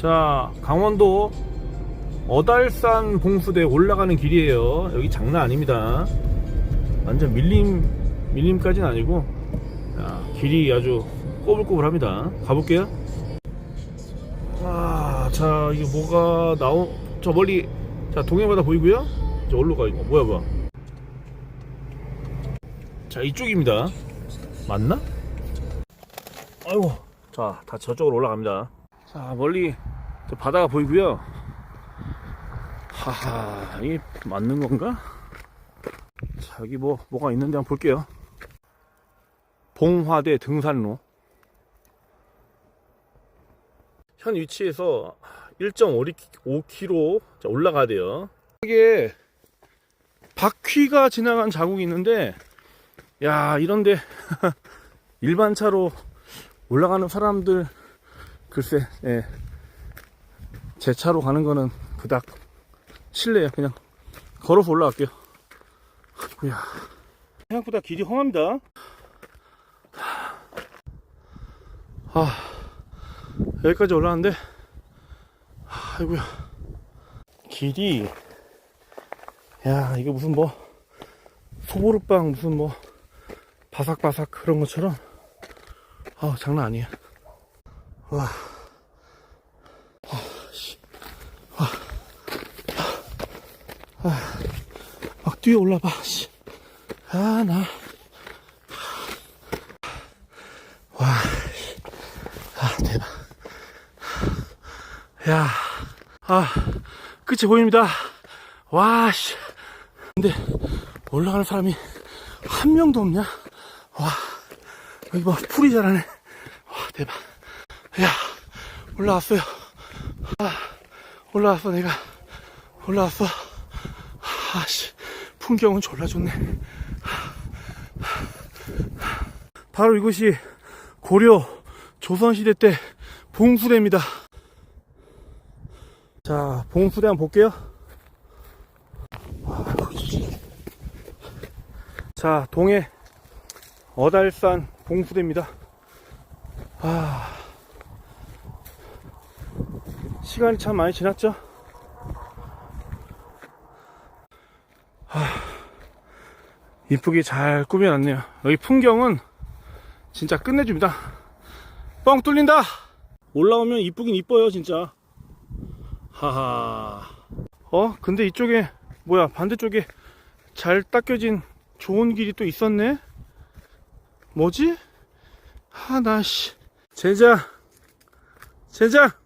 자, 강원도 어달산 봉수대 올라가는 길이에요. 여기 장난 아닙니다. 완전 밀림, 밀림까지는 아니고, 야, 길이 아주 꼬불꼬불합니다. 가볼게요. 아, 자, 이게 뭐가 나오, 저 멀리, 자, 동해바다 보이고요. 저 어디로 가, 이거. 뭐야, 뭐야. 자, 이쪽입니다. 맞나? 아이고. 자, 다 저쪽으로 올라갑니다. 자, 멀리 저 바다가 보이고요. 하하, 이게 맞는 건가? 자, 여기 뭐, 뭐가 있는지 한번 볼게요. 봉화대 등산로. 현 위치에서 1.5km 올라가야 돼요. 이게 바퀴가 지나간 자국이 있는데, 야, 이런데 일반 차로 올라가는 사람들 글쎄, 예. 제 차로 가는 거는 그닥 실례요. 그냥 걸어서 올라갈게요. 이야. 생각보다 길이 험합니다. 아, 여기까지 올라왔는데, 아이고야. 길이, 야, 이게 무슨 뭐, 소보루빵 무슨 뭐, 바삭바삭 그런 것처럼, 아 장난 아니야. 와. 아, 씨. 와. 아. 막 뛰어 올라봐, 씨. 아, 나. 와. 씨. 아, 대박. 야. 아, 끝이 보입니다. 와, 씨. 근데, 올라가는 사람이 한 명도 없냐? 와. 여기 봐, 풀이 자라네. 와, 대박. 야, 올라왔어요. 아, 올라왔어, 내가. 올라왔어. 아씨, 풍경은 졸라 좋네. 바로 이곳이 고려 조선시대 때 봉수대입니다. 자, 봉수대 한번 볼게요. 자, 동해 어달산 봉수대입니다. 아, 시간이 참 많이 지났죠? 아, 이쁘게 잘 꾸며놨네요. 여기 풍경은 진짜 끝내줍니다. 뻥 뚫린다! 올라오면 이쁘긴 이뻐요, 진짜. 하하. 어? 근데 이쪽에, 뭐야, 반대쪽에 잘 닦여진 좋은 길이 또 있었네? 뭐지? 아, 나, 씨. 제자. 제자!